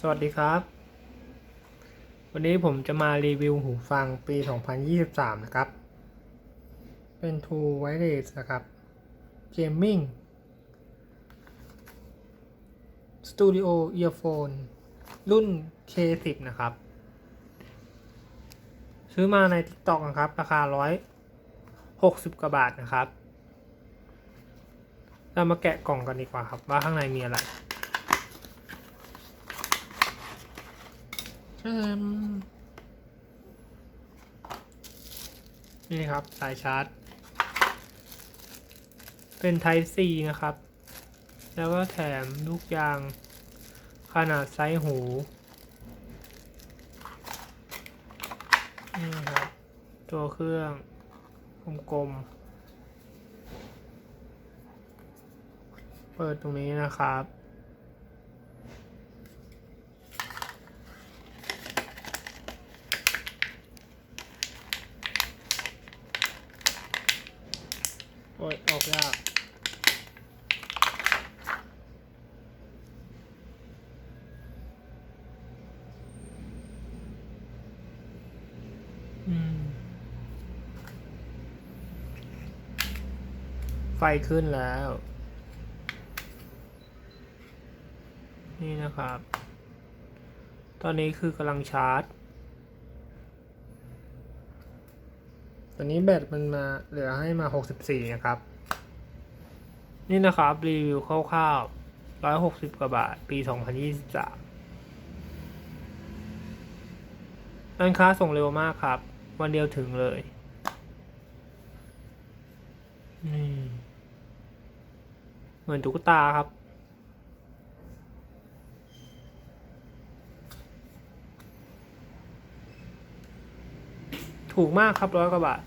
สวัสดีครับ วันนี้ผมจะมารีวิวหูฟังปี 2023 นะครับ เป็น True Wireless นะครับ Gaming Studio Earphone รุ่น K10 นะครับ ซื้อมาใน TikTok นะครับ ราคา 160 กว่าบาทนะครับ เรามาแกะกล่องกันดีกว่าครับ ว่าข้างในมีอะไร นี่ครับ สายชาร์จ เป็น Type C นะครับ แล้วก็แถมลูกยางขนาดไซส์หู นี่ครับ ตัวเครื่องกลมๆเปิดตรงนี้นะครับ โอ้ยออกยากอืมไฟขึ้นแล้ว นี่นะครับ ตอนนี้คือกำลังชาร์จ ตอนนี้แบตมันมาเหลือให้มา 64 นะครับ นี่นะครับ รีวิวคร่าวๆ 160 กว่าบาท ปี 2023ร้านค้าส่งเร็วมากครับ วันเดียวถึงเลย นี่ เหมือนตุ๊กตาครับ ถูกมากครับร้อยกว่าบาท